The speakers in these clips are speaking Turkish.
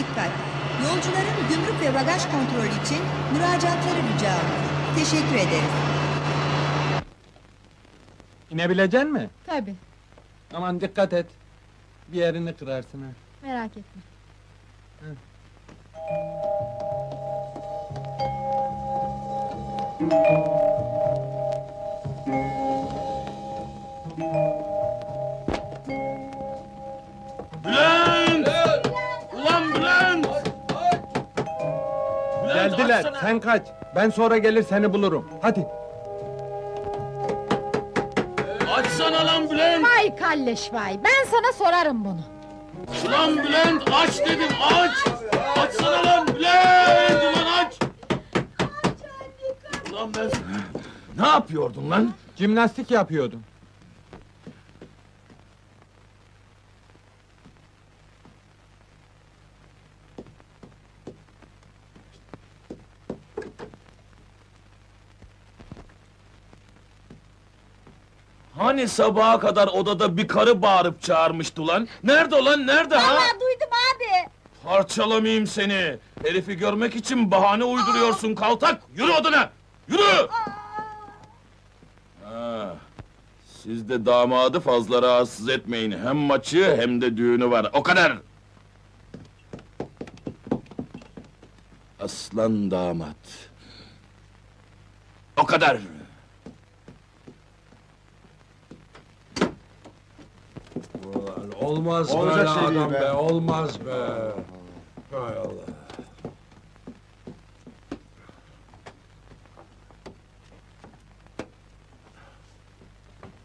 Dikkat! Yolcuların gümrük ve bagaj kontrolü için müracaatları rica olunur. Teşekkür ederiz. İnebilecek mi? Tabii, Aman dikkat et. Bir yerini kırarsın ha. merak etme. Bülent! Geldiler, açsana! sen kaç. Ben sonra gelir seni bulurum. Hadi. Açsana lan Bülent! Vay kalleş vay, ben sana sorarım bunu. Ulan Bülent aç dedim aç! Açsana lan Bülent! Ulan aç! Ulan ben... Ne yapıyordun lan? Jimnastik yapıyordum. Hani sabaha kadar odada bir karı bağırıp çağırmıştı lan? Nerede lan nerede ha? duydum abi. Parçalamayayım seni! Herifi görmek için bahane uyduruyorsun kaltak! Yürü odana! Yürü! Ha, siz de damadı fazla rahatsız etmeyin. Hem maçı hem de düğünü var. O kadar! Aslan damat. O kadar! Ulan olmaz Olacak böyle şey değil adam be. be. olmaz be. Hay Allah.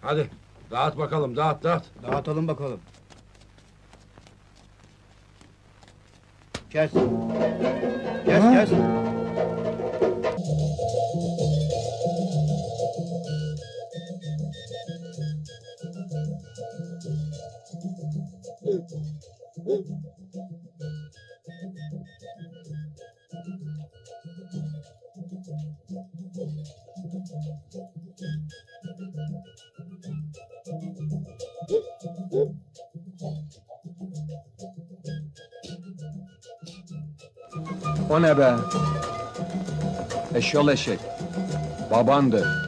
Hadi dağıt bakalım dağıt dağıt. Dağıtalım bakalım. Kes. Kes kes. O ne be? Eşyol eşek. Babandı.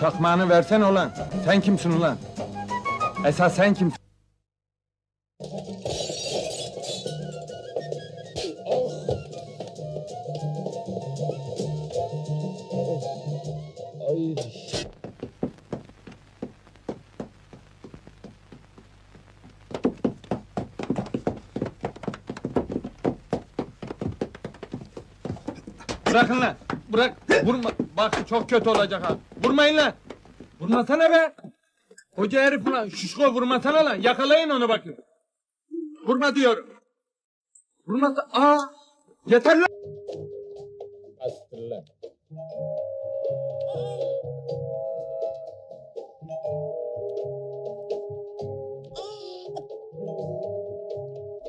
Çakmağını versen ulan. Sen kimsin ulan? Esas sen kimsin? Bırakın lan! Bırak! Vurma! Bak çok kötü olacak ha! Vurmayın lan! Vurmasana be! Koca herif lan! Şişko vurmasana lan! Yakalayın onu bakayım! Vurma diyorum! Vurmasa... Aa! Yeter lan! Astır lan!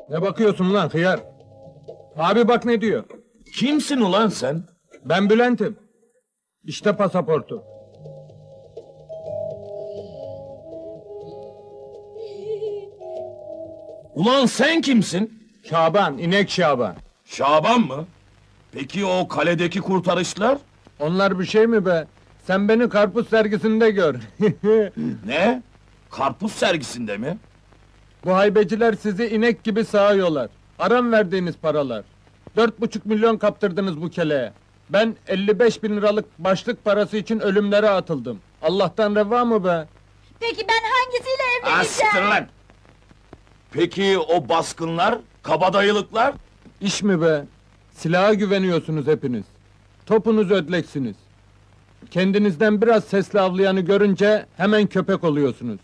Ne bakıyorsun lan hıyar? Abi bak ne diyor. Kimsin ulan sen? Ben Bülent'im. İşte pasaportu. Ulan sen kimsin? Şaban, inek Şaban. Şaban mı? Peki o kaledeki kurtarışlar? Onlar bir şey mi be? Sen beni karpuz sergisinde gör. Ne? Karpuz sergisinde mi? Bu haybeciler sizi inek gibi sağıyorlar. Aram verdiğiniz paralar. Dört buçuk milyon kaptırdınız bu keleğe. Ben 55 bin liralık başlık parası için ölümlere atıldım. Allah'tan reva mı be? Peki ben hangisiyle Astır lan! Peki o baskınlar, kabadayılıklar? İş mi be? Silaha güveniyorsunuz hepiniz. Topunuz ödleksiniz. Kendinizden biraz sesli avlayanı görünce hemen köpek oluyorsunuz.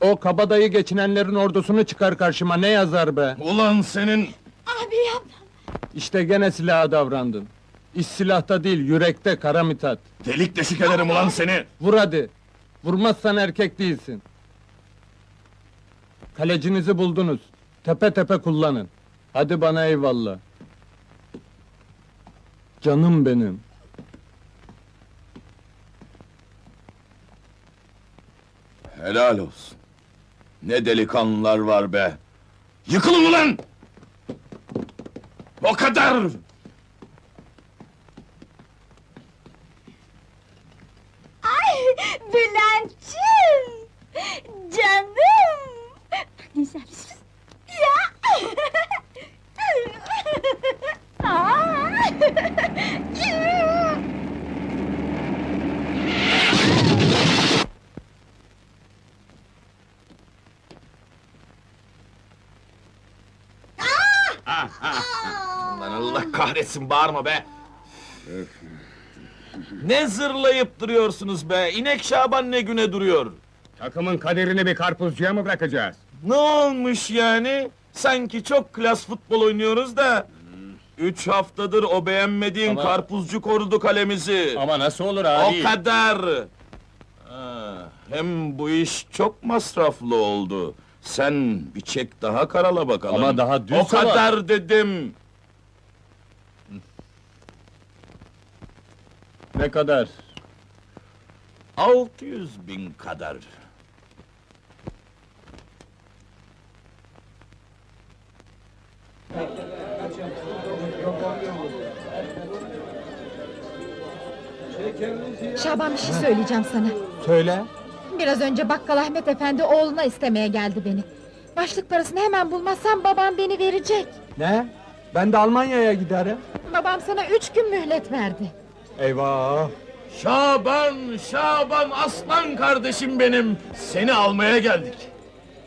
O kabadayı geçinenlerin ordusunu çıkar karşıma ne yazar be? Ulan senin... Abi yapma. İşte gene silaha davrandın. İş silahta değil, yürekte kara Mithat. Delik deşik ederim ulan seni. Vur hadi. Vurmazsan erkek değilsin. Kalecinizi buldunuz. Tepe tepe kullanın. Hadi bana eyvallah. Canım benim. Helal olsun. Ne delikanlılar var be. Yıkılın ulan! O kadar! Ay Bülent'ciğim! Canım! Ne güzelsin. Ya! Aa! Allah kahretsin bağırma be! ne zırlayıp duruyorsunuz be? İnek Şaban ne güne duruyor? Takımın kaderini bir karpuzcuya mı bırakacağız? Ne olmuş yani? Sanki çok klas futbol oynuyoruz da... Üç haftadır o beğenmediğin Ama- karpuzcu korudu kalemizi. Ama nasıl olur O kadar! Hem bu iş çok masraflı oldu. Sen bir çek daha karala bakalım. Ama daha dün O sabah- kadar dedim. Ne kadar? 600 bin kadar. Şaban bir şey söyleyeceğim sana. Söyle. Biraz önce bakkal Ahmet Efendi oğluna istemeye geldi beni. Başlık parasını hemen bulmazsam babam beni verecek. Ne? Ben de Almanya'ya giderim. Babam sana üç gün mühlet verdi. Eyvah! Şaban, Şaban aslan kardeşim benim. Seni almaya geldik.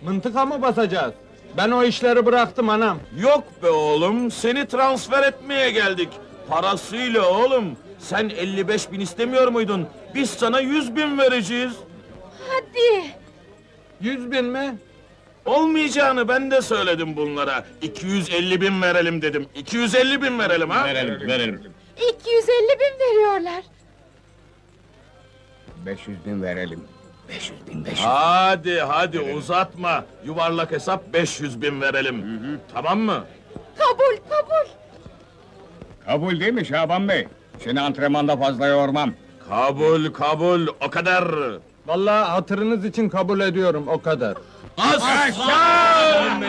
Mıntıka mı basacağız? Ben o işleri bıraktım anam. Yok be oğlum, seni transfer etmeye geldik. Parasıyla oğlum. Sen 55 bin istemiyor muydun? Biz sana 100 bin vereceğiz. Hadi. Yüz bin mi? Olmayacağını ben de söyledim bunlara. 250 bin verelim dedim. 250 bin verelim ha? Verelim, verelim. 250 bin veriyorlar. 500 bin verelim. 500 bin, 500 Hadi hadi uzatma. Yuvarlak hesap 500 bin verelim. Tamam mı? Kabul kabul. Kabul değil mi Şaban Bey? Seni antrenmanda fazla yormam. Kabul kabul o kadar. Vallahi hatırınız için kabul ediyorum o kadar. Aslan